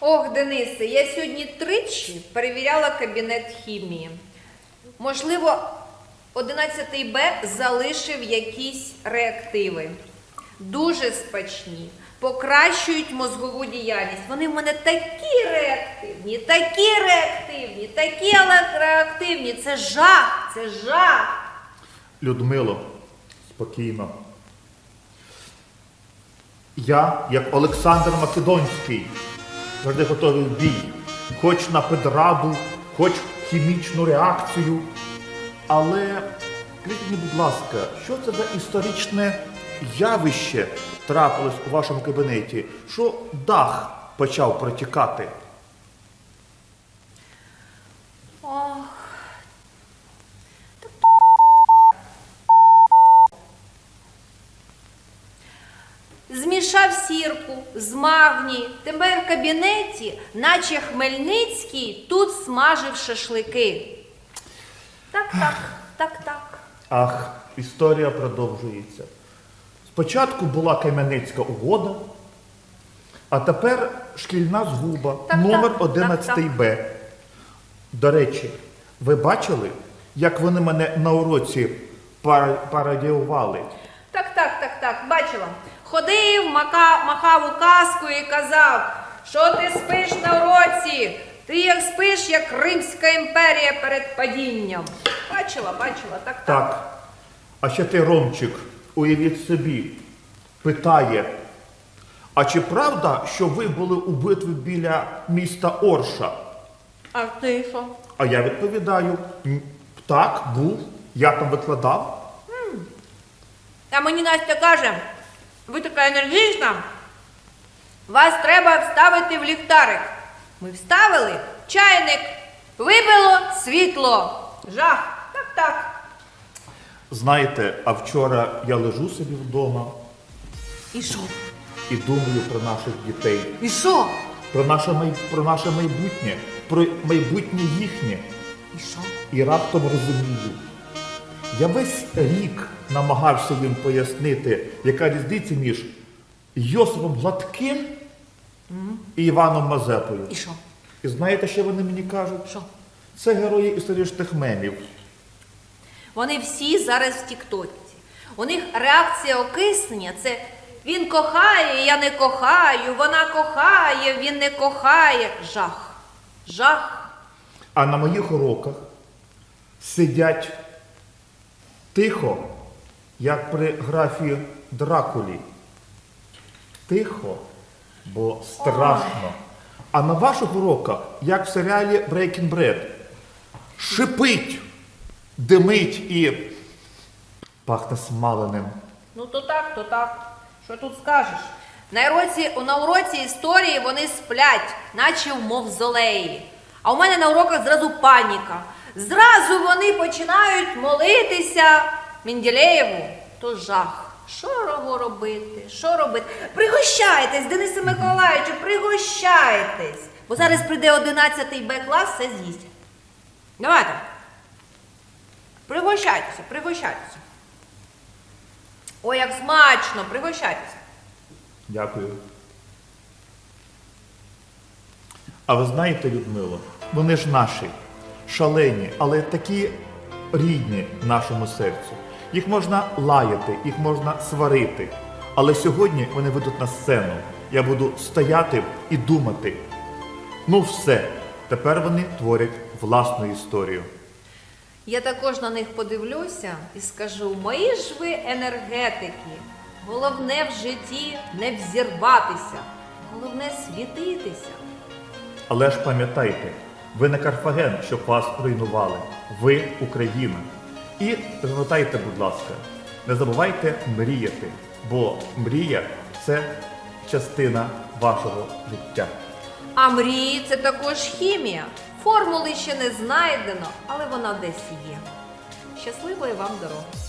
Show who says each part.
Speaker 1: Ох, Денисе, я сьогодні тричі перевіряла кабінет хімії. Можливо, 11 Б залишив якісь реактиви. Дуже спачні, покращують мозгову діяльність. Вони в мене такі реактивні, такі реактивні, такі реактивні. Це жах, це жах.
Speaker 2: Людмило, спокійно. Я, як Олександр Македонський, завжди готовий бій. Хоч на педраду, хоч хімічну реакцію. Але скажіть мені, будь ласка, що це за історичне явище трапилось у вашому кабінеті, що дах почав протікати?
Speaker 1: Змішав сірку з магній. Тепер в кабінеті, наче Хмельницький, тут смажив шашлики. Так, так, так, так.
Speaker 2: Ах, історія продовжується. Спочатку була Кам'янецька угода, а тепер шкільна згуба,
Speaker 1: Так,
Speaker 2: номер
Speaker 1: так,
Speaker 2: 11
Speaker 1: так,
Speaker 2: Б. До речі, ви бачили, як вони мене на уроці пара- парадіювали?
Speaker 1: Так, так, так, так, бачила. Ходив, мака, махав указкою і казав, що ти спиш на уроці. Ти як спиш, як Римська імперія перед падінням. Бачила, бачила, так, так.
Speaker 2: Так. А ще ти, Ромчик, уявіть собі, питає, а чи правда, що ви були у битві біля міста Орша?
Speaker 1: А ти що?
Speaker 2: А я відповідаю, «М, так, був, я там викладав.
Speaker 1: А мені Настя каже, ви така енергічна, вас треба вставити в ліхтарик. Ми вставили чайник, вибило світло. Жах. Так, так.
Speaker 2: Знаєте, а вчора я лежу собі вдома
Speaker 1: І що?
Speaker 2: і думаю про наших дітей,
Speaker 1: І що?
Speaker 2: про наше, май... про наше майбутнє, про майбутнє їхнє.
Speaker 1: І що?
Speaker 2: І раптом розумію. Я весь рік намагався їм пояснити, яка різниця між Йосипом Гладким і Іваном Мазепою.
Speaker 1: І що?
Speaker 2: І знаєте, що вони мені кажуть?
Speaker 1: Що?
Speaker 2: Це герої історичних мемів.
Speaker 1: Вони всі зараз в Тіктоці. У них реакція окиснення це він кохає, я не кохаю, вона кохає, він не кохає. Жах. Жах.
Speaker 2: А на моїх уроках сидять тихо, як при графі Дракулі. Тихо, бо страшно. А на ваших уроках, як в серіалі Breaking Bad, шипить, димить і пахне смаленим.
Speaker 1: Ну то так, то так. Що тут скажеш? На уроці, на уроці історії вони сплять, наче в мавзолеї. А у мене на уроках зразу паніка. Зразу вони починають молитися Менділеєву. То жах. Що робити? Що робити? Пригощайтесь, Денисе Миколаївичу, пригощайтесь. Бо зараз прийде 11 Б клас, все з'їсть. Давайте. Пригощайтеся, пригощайтеся. Ой, як смачно, пригощайтеся.
Speaker 2: Дякую. А ви знаєте, Людмило, вони ж наші, шалені, але такі рідні нашому серцю. Їх можна лаяти, їх можна сварити. Але сьогодні вони вийдуть на сцену. Я буду стояти і думати. Ну все, тепер вони творять власну історію.
Speaker 1: Я також на них подивлюся і скажу: мої ж ви енергетики. Головне в житті не взірватися, головне світитися.
Speaker 2: Але ж пам'ятайте, ви не Карфаген, щоб вас руйнували. Ви Україна. І пам'ятайте, будь ласка, не забувайте мріяти, бо мрія це частина вашого життя.
Speaker 1: А мрії це також хімія. Формули ще не знайдено, але вона десь є. Щасливої вам дороги!